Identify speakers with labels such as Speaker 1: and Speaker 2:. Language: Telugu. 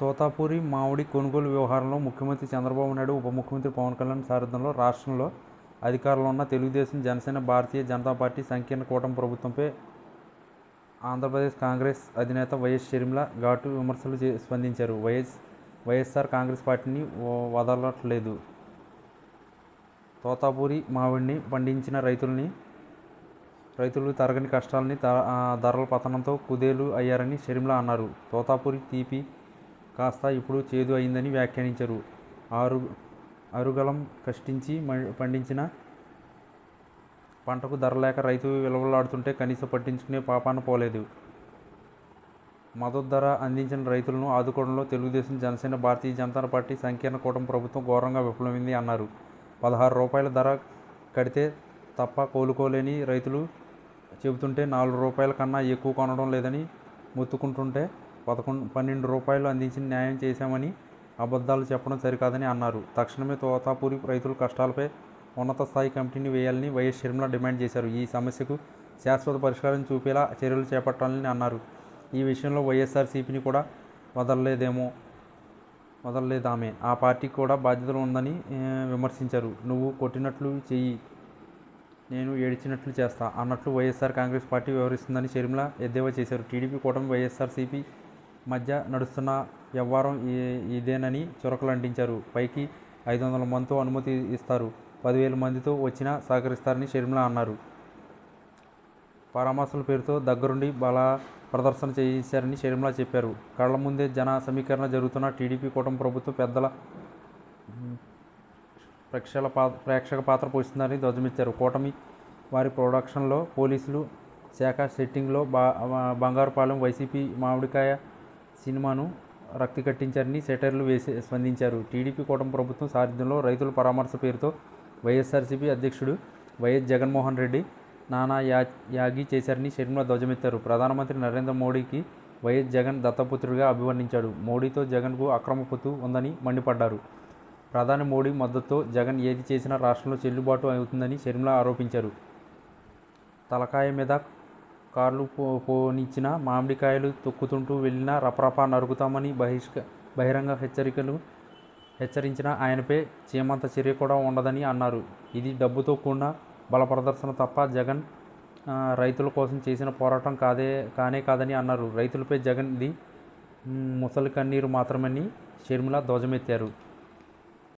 Speaker 1: తోతాపూరి మామిడి కొనుగోలు వ్యవహారంలో ముఖ్యమంత్రి చంద్రబాబు నాయుడు ఉప ముఖ్యమంత్రి పవన్ కళ్యాణ్ సారథ్యంలో రాష్ట్రంలో అధికారంలో ఉన్న తెలుగుదేశం జనసేన భారతీయ జనతా పార్టీ సంకీర్ణ కూటమి ప్రభుత్వంపై ఆంధ్రప్రదేశ్ కాంగ్రెస్ అధినేత వైఎస్ షర్మిల ఘాటు విమర్శలు చే స్పందించారు. వైఎస్ వైఎస్ఆర్ కాంగ్రెస్ పార్టీని వదలట్లేదు. తోతాపూరి మామిడిని పండించిన రైతుల్ని రైతులు తరగని కష్టాలని ధరల పతనంతో కుదేలు అయ్యారని షర్మిల అన్నారు. తోతాపూరి తీపి కాస్త ఇప్పుడు చేదు అయిందని వ్యాఖ్యానించారు. ఆరు అరుగలం కష్టించి మ- పండించిన పంటకు ధర లేక రైతు విలువలాడుతుంటే కనీసం పట్టించుకునే పాపాన పోలేదు. మద్దతు ధర అందించిన రైతులను ఆదుకోవడంలో తెలుగుదేశం జనసేన భారతీయ జనతా పార్టీ సంకీర్ణ కూటమి ప్రభుత్వం ఘోరంగా విఫలమైంది అన్నారు. పదహారు రూపాయల ధర కడితే తప్ప కోలుకోలేని రైతులు చెబుతుంటే నాలుగు రూపాయల కన్నా ఎక్కువ కొనడం లేదని మొత్తుకుంటుంటే పదకొండు పన్నెండు రూపాయలు అందించి న్యాయం చేశామని అబద్ధాలు చెప్పడం సరికాదని అన్నారు. తక్షణమే తోతాపూరి రైతుల కష్టాలపై ఉన్నత స్థాయి కమిటీని వేయాలని వైఎస్ షర్మిల డిమాండ్ చేశారు. ఈ సమస్యకు శాశ్వత పరిష్కారం చూపేలా చర్యలు చేపట్టాలని అన్నారు. ఈ విషయంలో వైఎస్ఆర్సీపీని కూడా వదలలేదేమో వదలలేదామే. ఆ పార్టీకి కూడా బాధ్యతలు ఉందని విమర్శించారు. నువ్వు కొట్టినట్లు చెయ్యి నేను ఏడిచినట్లు చేస్తా అన్నట్లు వైఎస్ఆర్ కాంగ్రెస్ పార్టీ వ్యవహరిస్తుందని షర్మిల ఎద్దేవా చేశారు. టీడీపీ కూటమి వైఎస్ఆర్సీపీ మధ్య నడుస్తున్న వ్యవహారం ఇదేనని చురకలు అంటించారు పైకి ఐదు వందల మందితో అనుమతి ఇస్తారు. పదివేల మందితో వచ్చినా సహకరిస్తారని షర్మిల అన్నారు. పరామర్శల పేరుతో దగ్గరుండి బల ప్రదర్శన చేశారని షర్మిల చెప్పారు. కళ్ళ ముందే జన సమీకరణ జరుగుతున్న టీడీపీ కూటమి ప్రభుత్వం పెద్దల ప్రేక్షల పా ప్రేక్షక పాత్ర పోషిస్తుందని ధ్వజమిచ్చారు కూటమి వారి ప్రొడక్షన్లో పోలీసులు శాఖ సెట్టింగ్లో బా బంగారుపాలెం వైసీపీ మామిడికాయ సినిమాను రక్తి కట్టించారని సెటర్లు వేసి స్పందించారు. టీడీపీ కూటమి ప్రభుత్వం సారథ్యంలో రైతుల పరామర్శ పేరుతో వైఎస్ఆర్సీపీ అధ్యక్షుడు వైఎస్ జగన్మోహన్ రెడ్డి నానా యా యాగి చేశారని షర్మిల ధ్వజమెత్తారు. ప్రధానమంత్రి నరేంద్ర మోడీకి వైఎస్ జగన్ దత్తపుత్రుడిగా అభివర్ణించాడు. మోడీతో జగన్కు అక్రమ పొత్తు ఉందని మండిపడ్డారు. ప్రధాని మోడీ మద్దతుతో జగన్ ఏది చేసినా రాష్ట్రంలో చెల్లుబాటు అవుతుందని షర్మిల ఆరోపించారు. తలకాయ మీద కార్లు పో పోనిచ్చిన మామిడికాయలు తొక్కుతుంటూ వెళ్ళినా రపరపా నరుకుతామని బహిష్క బహిరంగ హెచ్చరికలు హెచ్చరించిన ఆయనపై చేమంత చర్య కూడా ఉండదని అన్నారు. ఇది డబ్బుతో కూడిన బల ప్రదర్శన తప్ప జగన్ రైతుల కోసం చేసిన పోరాటం కాదే కానే కాదని అన్నారు. రైతులపై జగన్ది ముసలి కన్నీరు మాత్రమని షర్మిల ధ్వజమెత్తారు.